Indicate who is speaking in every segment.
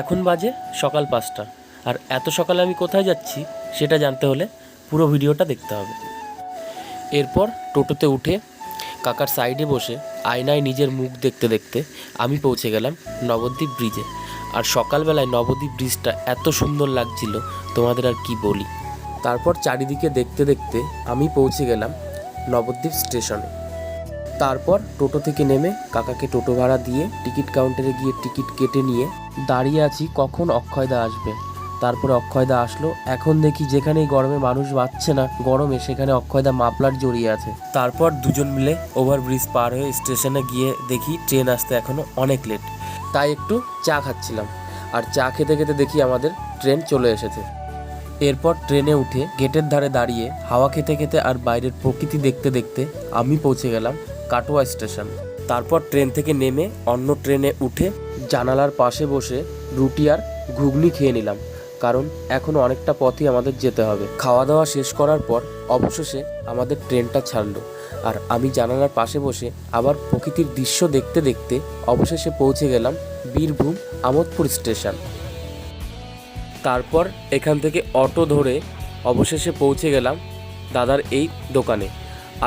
Speaker 1: এখন বাজে সকাল পাঁচটা। আর এত সকালে আমি কোথায় যাচ্ছি সেটা জানতে হলে পুরো ভিডিওটা দেখতে হবে। এরপর টোটোতে উঠে কাকার সাইডে বসে আয়নায় নিজের মুখ দেখতে দেখতে আমি পৌঁছে গেলাম নবদ্বীপ ব্রিজে। আর সকালবেলায় নবদ্বীপ ব্রিজটা এত সুন্দর লাগছিল, তোমাদের আর কি বলি। তারপর চারিদিকে দেখতে দেখতে আমি পৌঁছে গেলাম নবদ্বীপ স্টেশনে। তারপর টোটো থেকে নেমে কাকাকে টোটো ভাড়া দিয়ে টিকিট কাউন্টারে গিয়ে টিকিট কেটে নিয়ে দাঁড়িয়ে আছি কখন অক্ষয়দা আসবে। তারপরে অক্ষয়দা আসলো, এখন দেখি যেখানেই গরমে মানুষ বাঁচছে না, গরমে সেখানে অক্ষয়দা মাপলার জড়িয়ে আছে। তারপর দুজন মিলে ওভারব্রিজ পার হয়ে স্টেশনে গিয়ে দেখি ট্রেন আসতে এখনও অনেক লেট। তাই একটু চা খাচ্ছিলাম। আর চা খেতে খেতে দেখি আমাদের ট্রেন চলে এসেছে। এরপর ট্রেনে উঠে গেটের ধারে দাঁড়িয়ে হাওয়া খেতে খেতে আর বাইরের প্রকৃতি দেখতে দেখতে আমি পৌঁছে গেলাম কাটোয়া স্টেশন। তারপর ট্রেন থেকে নেমে অন্য ট্রেনে উঠে জানালার পাশে বসে রুটি আর ঘুগনি খেয়ে নিলাম, কারণ এখনও অনেকটা পথই আমাদের যেতে হবে। খাওয়া দাওয়া শেষ করার পর অবশেষে আমাদের ট্রেনটা ছাড়লো আর আমি জানালার পাশে বসে আবার প্রকৃতির দৃশ্য দেখতে দেখতে অবশেষে পৌঁছে গেলাম বীরভূম আমোদপুর স্টেশন। তারপর এখান থেকে অটো ধরে অবশেষে পৌঁছে গেলাম দাদার এই দোকানে।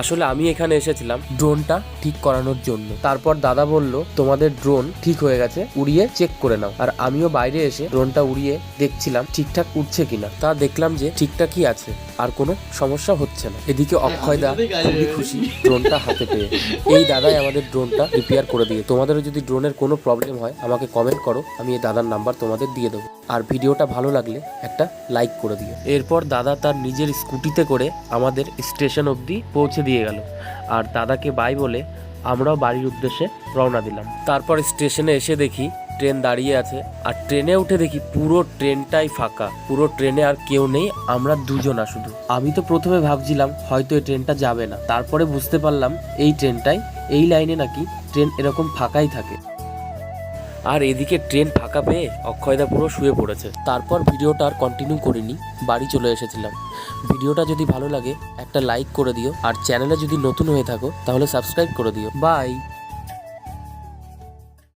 Speaker 1: আসলে আমি এখানে এসেছিলাম ড্রোনটা ঠিক করানোর জন্য। তারপর দাদা বলল, তোমাদের ড্রোন ঠিক হয়ে গেছে, উড়িয়ে চেক করে নাও। আর আমিও বাইরে এসে ড্রোনটা উড়িয়ে দেখছিলাম ঠিকঠাক উঠছে কিনা। তা দেখলাম যে ঠিকঠাকই আছে, আর কোনো সমস্যা হচ্ছে না। এদিকে অক্ষয় দা খুবই খুশি ড্রোনটা হাতে পেয়ে। এই দাদাই আমাদের ড্রোনটা রিপেয়ার করে দিয়ে। তোমাদেরও যদি ড্রোনের কোনো প্রবলেম হয়, আমাকে কমেন্ট করো, আমি এই দাদার নাম্বার তোমাদের দিয়ে দেবো। আর ভিডিওটা ভালো লাগলে একটা লাইক করে দিও। এরপর দাদা তার নিজের স্কুটিতে করে আমাদের স্টেশন অবধি পৌঁছে দিয়ে গেল। আর দাদাকে বাই বলে আমরাও বাড়ির উদ্দেশ্যে রওনা দিলাম। তারপর স্টেশনে এসে দেখি ট্রেন দাঁড়িয়ে আছে। আর ট্রেনে উঠে দেখি পুরো ট্রেনটাই ফাঁকা। পুরো ট্রেনে আর কেউ নেই, আমরা দুজনা শুধু। আমি তো প্রথমে ভাবছিলাম হয়তো এই ট্রেনটা যাবে না। তারপরে বুঝতে পারলাম এই ট্রেনটাই, এই লাইনে নাকি ট্রেন এরকম ফাঁকাই থাকে। আর এদিকে ট্রেন ফাঁকা পেয়ে অক্ষয়দা পুরো শুয়ে পড়েছে। তারপর ভিডিওটা আর কন্টিনিউ করিনি, বাড়ি চলে এসেছিলাম। ভিডিওটা যদি ভালো লাগে, একটা লাইক করে দিও। আর চ্যানেলে যদি নতুন হয়ে থাকো, তাহলে সাবস্ক্রাইব করে দিও। বাই